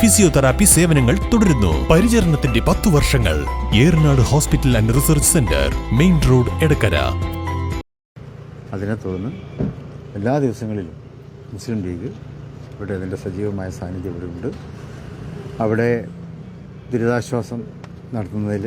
physiotherapy സേവനങ്ങൾ തുടരുന്നു. പരിചരണത്തിന്റെ പത്തു വർഷങ്ങൾ. Eranad hospital and research centre main road Edakkara. അതിനെ തുടർന്ന് എല്ലാ ദിവസങ്ങളിലും മുസ്ലിം ലീഗ് ഇവിടെ അതിന്റെ സജീവമായ സാന്നിധ്യം ഇവിടെ ഉണ്ട്. അവിടെ ദുരിതാശ്വാസം നടത്തുന്നതിൽ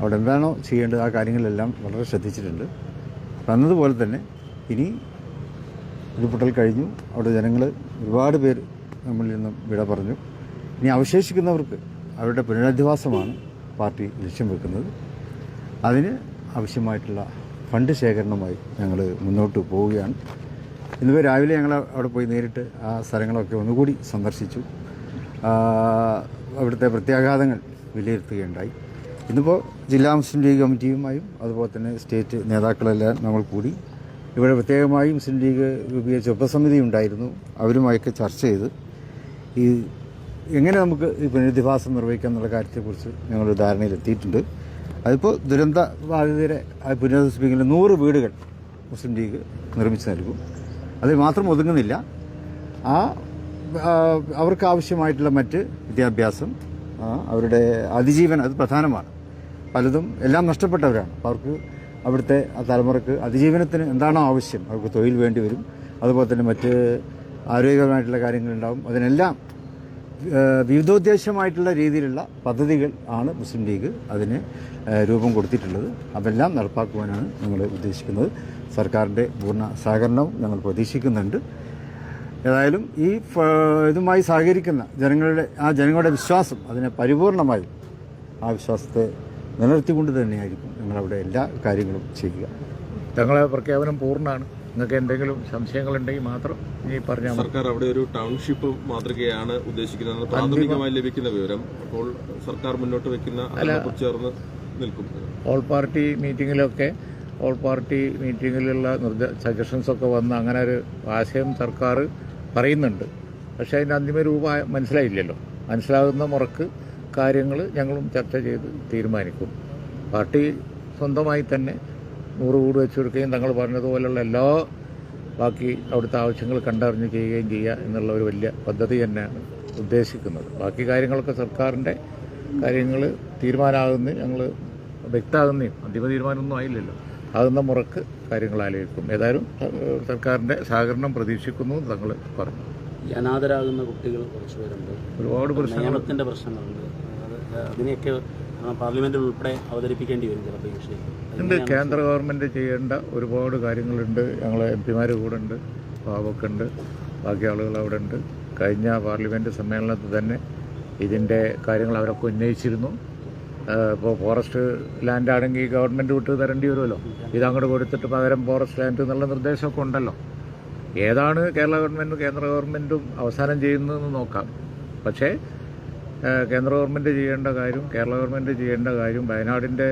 അവിടെ എന്താണോ ചെയ്യേണ്ടത് ആ കാര്യങ്ങളെല്ലാം വളരെ ശ്രദ്ധിച്ചിട്ടുണ്ട്. വന്നതുപോലെ തന്നെ ഇനി ഉരുൾപൊട്ടൽ കഴിഞ്ഞു. അവിടെ ജനങ്ങൾ ഒരുപാട് പേര് നമ്മളിൽ നിന്നും വിട പറഞ്ഞു. ഇനി അവശേഷിക്കുന്നവർക്ക് അവരുടെ പുനരധിവാസമാണ് പാർട്ടി ലക്ഷ്യം വെക്കുന്നത്. അതിന് ആവശ്യമായിട്ടുള്ള ഫണ്ട് ശേഖരണമായി ഞങ്ങൾ മുന്നോട്ട് പോവുകയാണ്. ഇന്ന് രാവിലെ ഞങ്ങൾ അവിടെ പോയി നേരിട്ട് ആ സ്ഥലങ്ങളൊക്കെ ഒന്നുകൂടി സന്ദർശിച്ചു. അവിടുത്തെ പ്രത്യാഘാതങ്ങൾ വിലയിരുത്തുകയുണ്ടായി. ഇന്നിപ്പോൾ ജില്ലാ മുസ്ലിം ലീഗ് കമ്മിറ്റിയുമായും അതുപോലെ തന്നെ സ്റ്റേറ്റ് നേതാക്കളെല്ലാം നമ്മൾ കൂടി. ഇവിടെ പ്രത്യേകമായി മുസ്ലിം ലീഗ് രൂപീകരിച്ച ഉപസമിതി ഉണ്ടായിരുന്നു. അവരുമായൊക്കെ ചർച്ച ചെയ്ത് ഈ എങ്ങനെ നമുക്ക് ഈ പുനരധിവാസം നിർവഹിക്കാം എന്നുള്ള കാര്യത്തെക്കുറിച്ച് ഞങ്ങളൊരു ധാരണയിലെത്തിയിട്ടുണ്ട്. അതിപ്പോൾ ദുരന്ത ബാധിതരെ പുനരധിവസിപ്പിക്കുന്ന നൂറ് വീടുകൾ മുസ്ലിം ലീഗ് നിർമ്മിച്ചു നൽകും. അതിൽ മാത്രം ഒതുങ്ങുന്നില്ല. ആ ആ, അവർക്ക് ആവശ്യമായിട്ടുള്ള മറ്റ് വിദ്യാഭ്യാസം അവരുടെ അതിജീവനം അത് പ്രധാനമാണ്. പലതും എല്ലാം നഷ്ടപ്പെട്ടവരാണ്. അപ്പോൾ അവർക്ക് അവിടുത്തെ ആ തലമുറയ്ക്ക് അതിജീവനത്തിന് എന്താണോ ആവശ്യം അവർക്ക് തൊഴിൽ വേണ്ടി വരും. അതുപോലെ തന്നെ മറ്റ് ആരോഗ്യപരമായിട്ടുള്ള കാര്യങ്ങളുണ്ടാവും. അതിനെല്ലാം വിവിധോദ്ദേശമായിട്ടുള്ള രീതിയിലുള്ള പദ്ധതികൾ ആണ് മുസ്ലിം ലീഗ് അതിന് രൂപം കൊടുത്തിട്ടുള്ളത്. അതെല്ലാം നടപ്പാക്കുവാനാണ് ഞങ്ങൾ ഉദ്ദേശിക്കുന്നത്. സർക്കാരിന്റെ പൂർണ സഹകരണവും ഞങ്ങൾ പ്രതീക്ഷിക്കുന്നുണ്ട്. ഏതായാലും ഈ ഇതുമായി സഹകരിക്കുന്ന ജനങ്ങളുടെ ആ ജനങ്ങളുടെ വിശ്വാസം അതിനെ പരിപൂർണമായി ആ വിശ്വാസത്തെ നിലനിർത്തിക്കൊണ്ട് തന്നെയായിരിക്കും ഞങ്ങളവിടെ എല്ലാ കാര്യങ്ങളും ചെയ്യുക. തങ്ങളെ പ്രഖ്യാപനം പൂർണമാണ്. നിങ്ങൾക്ക് എന്തെങ്കിലും സംശയങ്ങളുണ്ടെങ്കിൽ മാത്രം ഈ പറഞ്ഞാൽ സർക്കാർ അവിടെ ഒരു ടൗൺഷിപ്പ് മാതൃകയാണ് ഉദ്ദേശിക്കുന്നത്. പ്രാഥമികമായി ലഭിക്കുന്ന വിവരം അപ്പോൾ സർക്കാർ മുന്നോട്ട് വെക്കുന്ന ചേർന്ന് നിൽക്കും. ഓൾ പാർട്ടി മീറ്റിങ്ങിലൊക്കെ ഓൾ പാർട്ടി മീറ്റിങ്ങിലുള്ള സജഷൻസ് ഒക്കെ വന്ന് അങ്ങനെ ഒരു ആശയം സർക്കാർ പറയുന്നുണ്ട്. പക്ഷേ അതിന്റെ അന്തിമ രൂപ മനസ്സിലായില്ലല്ലോ. മനസ്സിലാകുന്ന മുറക്ക് കാര്യങ്ങൾ ഞങ്ങളും ചർച്ച ചെയ്ത് തീരുമാനിക്കും. പാർട്ടി സ്വന്തമായി തന്നെ നൂറ് വീട് വെച്ച് കൊടുക്കുകയും തങ്ങൾ പറഞ്ഞതുപോലെയുള്ള എല്ലാ ബാക്കി അവിടുത്തെ ആവശ്യങ്ങൾ കണ്ടറിഞ്ഞ് ചെയ്യുകയും ചെയ്യുക എന്നുള്ള ഒരു വലിയ പദ്ധതി തന്നെയാണ് ഉദ്ദേശിക്കുന്നത്. ബാക്കി കാര്യങ്ങളൊക്കെ സർക്കാരിന്റെ കാര്യങ്ങൾ തീരുമാനമാകുന്ന ഞങ്ങൾ വ്യക്തമാകുന്നതും അന്തിമ തീരുമാനമൊന്നും ആയില്ലല്ലോ. ആകുന്ന മുറക്ക് കാര്യങ്ങൾ ആലോചിക്കും. ഏതായാലും സർക്കാരിന്റെ സഹകരണം പ്രതീക്ഷിക്കുന്നു തങ്ങൾ പറഞ്ഞു. ഈ അനാഥരാകുന്ന കുട്ടികൾ കുറച്ച് പേരുണ്ട്. ഒരുപാട് പ്രശ്നങ്ങൾ പ്രശ്നങ്ങളുണ്ട്. അതിനെയൊക്കെ പാർലമെന്റിൽ ഉൾപ്പെടെ അവതരിപ്പിക്കേണ്ടി വരും ചിലപ്പോൾ ഈ വിഷയം. ഉണ്ട്. കേന്ദ്ര ഗവൺമെന്റ് ചെയ്യേണ്ട ഒരുപാട് കാര്യങ്ങളുണ്ട്. ഞങ്ങൾ എം പിമാർ കൂടെ ഉണ്ട്. പാവൊക്കെ ഉണ്ട്. ബാക്കി ആളുകൾ അവിടെ ഉണ്ട്. കഴിഞ്ഞ പാർലമെന്റ് സമ്മേളനത്തിൽ തന്നെ ഇതിന്റെ കാര്യങ്ങൾ അവരൊക്കെ ഉന്നയിച്ചിരുന്നു. ഇപ്പോൾ ഫോറസ്റ്റ് ലാൻഡ് ആണെങ്കിൽ ഗവൺമെന്റ് വിട്ട് തരേണ്ടി വരുമല്ലോ. ഇതങ്ങോട്ട് കൊടുത്തിട്ട് പകരം ഫോറസ്റ്റ് ലാൻഡ് എന്നുള്ള നിർദ്ദേശമൊക്കെ ഉണ്ടല്ലോ. ഏതാണ് കേരള ഗവൺമെന്റും കേന്ദ്ര ഗവൺമെന്റും അവസാനം ചെയ്യുന്നതെന്ന് നോക്കാം. പക്ഷേ കേന്ദ്ര ഗവൺമെന്റ് ചെയ്യേണ്ട കാര്യം കേരള ഗവൺമെന്റ് ചെയ്യേണ്ട കാര്യം വയനാടിന്റെ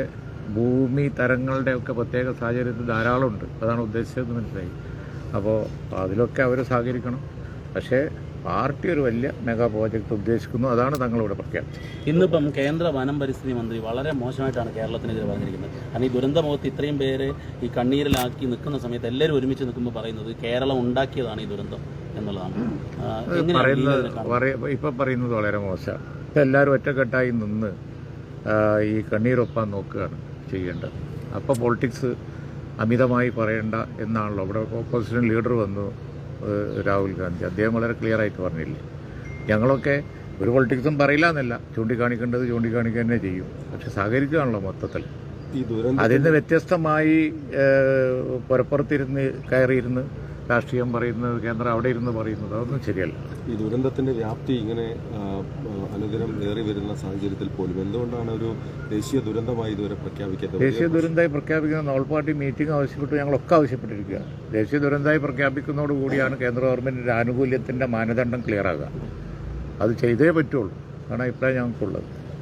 ഭൂമി തരങ്ങളുടെ ഒക്കെ പ്രത്യേക സാഹചര്യത്തിൽ ധാരാളമുണ്ട്. അതാണ് ഉദ്ദേശിച്ചതെന്ന് മനസ്സിലായി. അപ്പോൾ അതിലൊക്കെ അവർ സഹകരിക്കണം. പക്ഷേ പാർട്ടി ഒരു വലിയ മെഗാ പ്രോജക്റ്റ് ഉദ്ദേശിക്കുന്നു. അതാണ് തങ്ങളിവിടെ പ്രഖ്യാപിച്ചത് ഇന്നിപ്പം കേന്ദ്ര വനം പരിസ്ഥിതി മന്ത്രി വളരെ മോശമായിട്ടാണ് കേരളത്തിനെതിരെ പറഞ്ഞിരിക്കുന്നത്. കാരണം ഈ ദുരന്തമുഖത്ത് ഇത്രയും പേരെ ഈ കണ്ണീരിലാക്കി നിൽക്കുന്ന സമയത്ത് എല്ലാവരും ഒരുമിച്ച് നിൽക്കുമ്പോൾ പറയുന്നത് കേരളം ഉണ്ടാക്കിയതാണ് ഈ ദുരന്തം. എന്നുള്ളതാണ്. ഇപ്പം പറയുന്നത് വളരെ മോശമാണ് ഇപ്പം എല്ലാവരും ഒറ്റക്കെട്ടായി നിന്ന് ഈ കണ്ണീരൊപ്പാൻ നോക്കുകയാണ് ചെയ്യേണ്ടത്. അപ്പോൾ പൊളിറ്റിക്സ് അമിതമായി പറയണ്ട എന്നാണല്ലോ. അവിടെ ഓപ്പോസിഷൻ ലീഡർ വന്നു രാഹുൽ ഗാന്ധി. അദ്ദേഹം വളരെ ക്ലിയർ ആയിട്ട് പറഞ്ഞില്ലേ? ഞങ്ങളൊക്കെ ഒരു പൊളിറ്റിക്സും പറയില്ല എന്നല്ല. ചൂണ്ടിക്കാണിക്കേണ്ടത് ചൂണ്ടിക്കാണിക്കുക തന്നെ ചെയ്യും. പക്ഷെ സഹകരിക്കുകയാണല്ലോ മൊത്തത്തിൽ. അതിൽ നിന്ന് വ്യത്യസ്തമായി പുറപ്പുറത്തിരുന്ന് കയറിയിരുന്ന് രാഷ്ട്രീയം പറയുന്നത് കേന്ദ്രം അവിടെ ഇരുന്ന് പറയുന്നത് അതൊന്നും ശരിയല്ല. ഈ ദുരന്തത്തിന്റെ വ്യാപ്തി ഇങ്ങനെ അനുദിനം ഏറി വരുന്ന സാഹചര്യത്തിൽ പോലും എന്തുകൊണ്ടാണ് ഒരു ദേശീയ ദുരന്തമായി ഇതുവരെ പ്രഖ്യാപിക്കാത്തത്? ദേശീയ ദുരന്തമായി പ്രഖ്യാപിക്കുന്ന ഓൾ പാർട്ടി മീറ്റിംഗ് ആവശ്യപ്പെട്ട് ഞങ്ങളൊക്കെ ആവശ്യപ്പെട്ടിരിക്കുകയാണ്. ദേശീയ ദുരന്തമായി പ്രഖ്യാപിക്കുന്നതോടുകൂടിയാണ് കേന്ദ്ര ഗവൺമെന്റിന്റെ ആനുകൂല്യത്തിന്റെ മാനദണ്ഡം ക്ലിയർ ആകുക. അത് ചെയ്തേ പറ്റുള്ളൂ. അതാണ് അഭിപ്രായം ഞങ്ങൾക്കുള്ളത്.